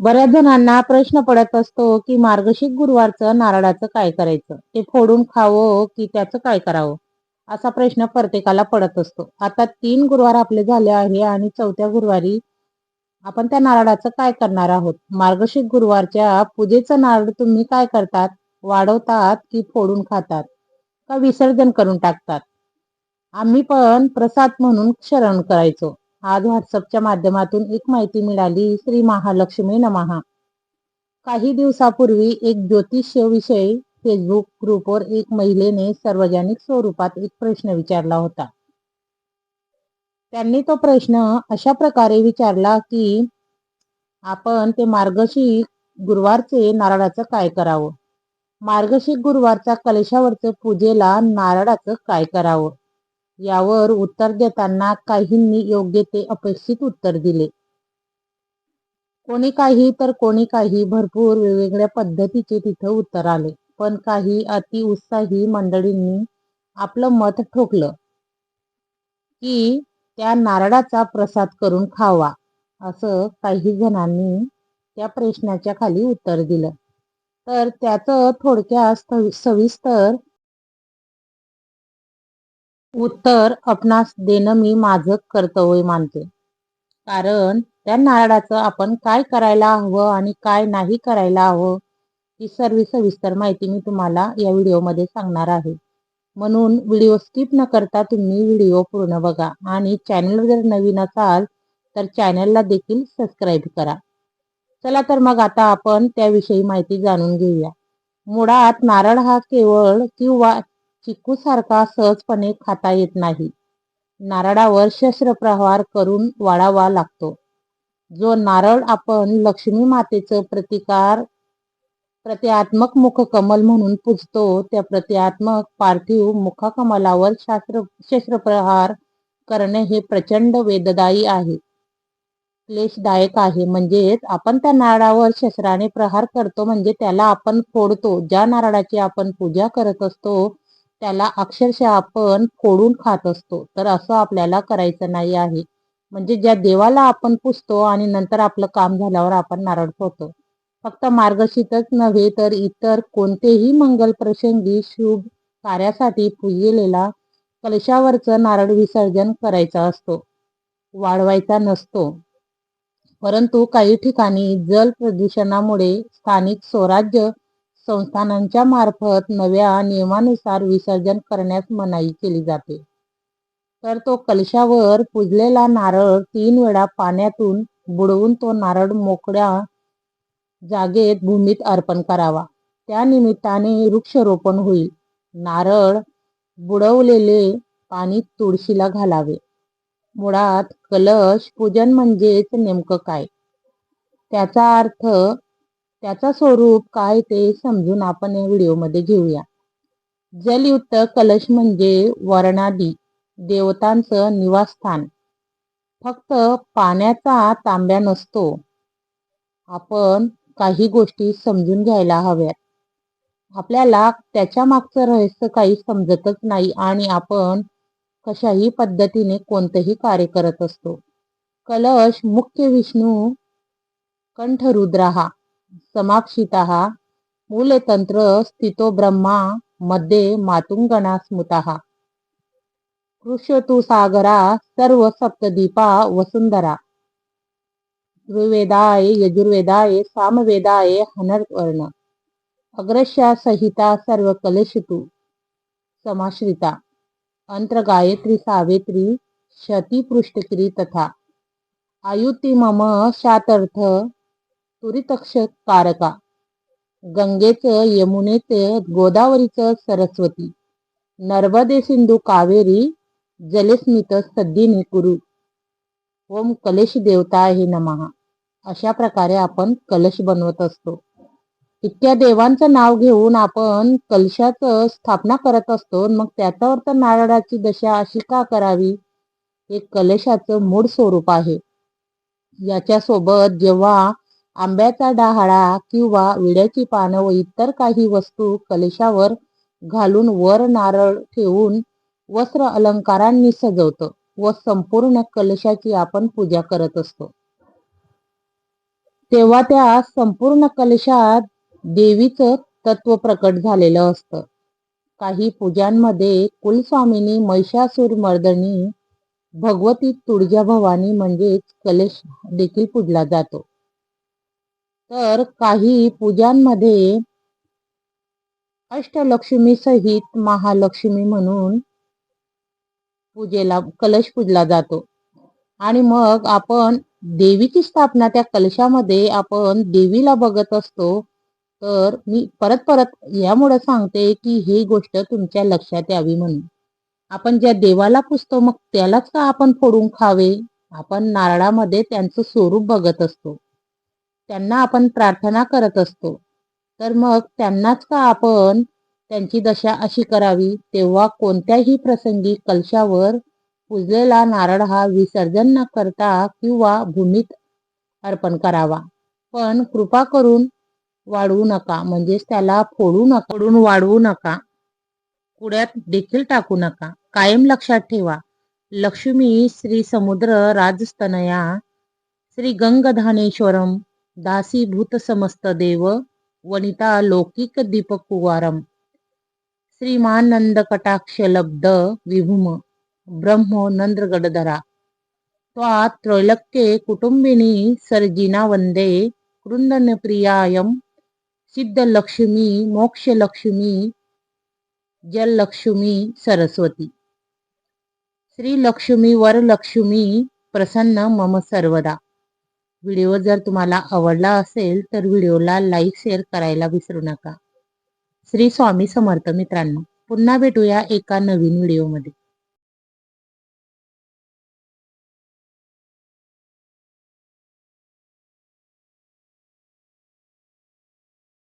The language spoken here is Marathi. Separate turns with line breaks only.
बऱ्याच जणांना प्रश्न पडत असतो की मार्गशीर्ष गुरुवारचं नारळाचं काय करायचं? ते फोडून खावं की त्याचं काय करावं? असा प्रश्न प्रत्येकाला पडत असतो. आता तीन गुरुवार आपले झाले आहे आणि चौथ्या गुरुवारी आपण त्या नारळाचं काय करणार आहोत? मार्गशीर्ष गुरुवारच्या पूजेचं नारळ तुम्ही काय करतात? वाढवतात की फोडून खातात? का विसर्जन करून टाकतात? आम्ही पण प्रसाद म्हणून शरण करायचो. आज व्हॉट्सअपच्या माध्यमातून एक माहिती मिळाली. श्री महालक्ष्मी नमहा काही दिवसापूर्वी एक ज्योतिषविषयी फेसबुक ग्रुपवर एक महिलेने सार्वजनिक स्वरूपात एक प्रश्न विचारला होता. त्यांनी तो प्रश्न अशा प्रकारे विचारला की आपण ते मार्गशीर्ष गुरुवारचे नारळाचं काय करावं? मार्गशीर्ष गुरुवारचा कलशावरचं पूजेला नारळाचं काय करावं? यावर उत्तर देताना काहींनी योग्य ते अपेक्षित उत्तर दिले. कोणी काही तर कोणी काही भरपूर वेगवेगळ्या पद्धतीचे तिथं उत्तर आले. पण काही अति उत्साही मंडळींनी आपलं मत ठोकलं की त्या नारळाचा प्रसाद करून खावा असं काही जणांनी त्या प्रश्नाच्या खाली उत्तर दिलं. तर त्याचं थोडक्यात सविस्तर उत्तर आपणास देणं मी माझं कर्तव्य मानते. कारण त्या नारळाचं आपण काय करायला हवं आणि काय नाही करायला हवं ही सर्व सविस्तर माहिती मी तुम्हाला या व्हिडिओमध्ये सांगणार आहे. म्हणून व्हिडिओ स्किप न करता तुम्ही व्हिडिओ पूर्ण बघा आणि चॅनल जर नवीन असाल तर चॅनलला देखील सबस्क्राईब करा. चला तर मग आता आपण त्याविषयी माहिती जाणून घेऊया. मुळात नारळ हा केवळ किंवा चिकूसारखा सहजपणे खाता येत नाही. नारळावर शस्त्रप्रहार करून वाढावा लागतो. जो नारळ आपण लक्ष्मी मातेचं प्रतिकार प्रत्यात्मक मुखकमल म्हणून पूजतो त्या प्रत्यात्मक पार्थिव मुखकमलावर शास्त्र शस्त्रप्रहार करणे हे प्रचंड वेददायी आहे. क्लेशदायक आहे. म्हणजेच आपण त्या नारळावर शस्त्राने प्रहार करतो म्हणजे त्याला आपण फोडतो. ज्या नारळाची आपण पूजा करत असतो त्याला अक्षरशः आपण फोडून खात असतो. तर असं आपल्याला करायचं नाही आहे. म्हणजे ज्या देवाला आपण पुजतो आणि नंतर आपलं काम झाल्यावर आपण नारळ फोडतो. फक्त मार्गशीतच नव्हे तर इतर कोणतेही मंगल प्रसंगी शुभ कार्यासाठी पूजलेला कलशावरचं नारळ विसर्जन करायचा असतो. वाढवायचा नसतो. परंतु काही ठिकाणी जल प्रदूषणामुळे स्थानिक स्वराज्य संस्थानांच्या मार्फत नव्या नियमानुसार विसर्जन करण्यास मनाई केली जाते. तर तो कलशावर पुजलेला नारळ तीन वेळा पाण्यातून बुडवून तो नारळ मोकळ्या जागेत भूमीत अर्पण करावा. त्या निमित्ताने वृक्षरोपण होईल. नारळ बुडवलेले पाणी तुळशीला घालावे. मुळात कलश पूजन म्हणजेच नेमकं काय? त्याचा अर्थ त्याचा स्वरूप काय ते समजून आपण या व्हिडिओमध्ये घेऊया. जलयुक्त कलश म्हणजे वर्णादी देवतांचं निवासस्थान. फक्त पाण्याचा तांब्या नसतो. आपण काही गोष्टी समजून घ्यायला हव्यात. आपल्याला त्याच्या मागचं रहस्य काही समजतच नाही आणि आपण कशाही पद्धतीने कोणतंही कार्य करत असतो. कलश मुख्य विष्णू कंठरुद्राहा समाक्षिता मूलतंत्र स्थितो ब्रह्मा मध्ये मातुंगणा स्मृता। कृष्यतु सागरा सर्व सप्तदीपा वसुंधरा। ऋवेदाय यजुर्वेदाय सामवेदाय हनर्वर्ण। अग्रश्या सहिता सर्व कलशतु समाश्रिता। अंतर्गायत्री सावित्री शतीपृष्ठकिरी तथा। आयुती मम शातर्थ कारका गंगेचं यमुनेचं गोदावरीचं सरस्वती. नर्मदे सिंधू कावेरी जलस्मित सद्दिनी कुरु. ओम कलेश देवता आहे नमहा अशा प्रकारे आपण कलश बनवत असतो. इतक्या देवांचं नाव घेऊन आपण कलशाचं स्थापना करत असतो मग त्याच्यावर तर नारळाची दशा अशी का करावी? हे कलशाचं मूळ स्वरूप आहे. याच्यासोबत जेव्हा आंब्याचा डहाळा किंवा विड्याची पानं व इतर काही वस्तू कलशावर घालून वर नारळ ठेवून वस्त्र अलंकारांनी सजवतो व संपूर्ण कलशाची आपण पूजा करत असतो. तेव्हा त्या संपूर्ण कलशात देवीचं तत्व प्रकट झालेलं असतं. काही पूजांमध्ये कुलस्वामिनी महिषासूर मर्दनी भगवती तुळजा भवानी म्हणजेच कलश देखील पूजला जातो. तर काही पूजांमध्ये अष्टलक्ष्मी सहित महालक्ष्मी म्हणून पूजेला कलश पूजला जातो. आणि मग आपण देवीची स्थापना त्या कलशामध्ये आपण देवीला बघत असतो. तर मी परत परत यामुळे सांगते की ही गोष्ट तुमच्या लक्षात यावी म्हणून. आपण ज्या देवाला पुजतो मग त्यालाच का आपण फोडून खावे? आपण नारळामध्ये त्यांचं स्वरूप बघत असतो. त्यांना आपण प्रार्थना करत असतो. तर मग त्यांनाच का आपण त्यांची दशा अशी करावी तेव्हा कोणत्याही प्रसंगी कलशावर पुजलेला नारळ हा विसर्जन न करता किंवा भूमीत अर्पण करावा. पण कृपा करून वाढवू नका म्हणजेच त्याला फोडू नका फोडून वाढवू नका. कुड्यात देखील टाकू नका. कायम लक्षात ठेवा. लक्ष्मी श्री समुद्र राजस्तनया श्री गंगधानेश्वरम दासीभूत समस्त देव वनिता लौकिक दीपक कुवारम श्रीमानंद कटाक्ष लब्ध विभुम ब्रह्मो नंद्रगडधरा। त्वा त्रैलक्ये कुटुंबिनी सर्जिना वंदे कृंदनप्रियायम सिद्धलक्ष्मी मोक्षलक्ष्मी जललक्ष्मी सरस्वती। श्रीलक्ष्मी वरलक्ष्मी प्रसन्न मम सर्वदा। व्हिडिओ जर तुम्हाला आवडला असेल तर व्हिडिओला लाईक शेअर करायला विसरू नका. श्री स्वामी समर्थ मित्रांनो पुन्हा भेटूया एका नवीन व्हिडिओमध्ये.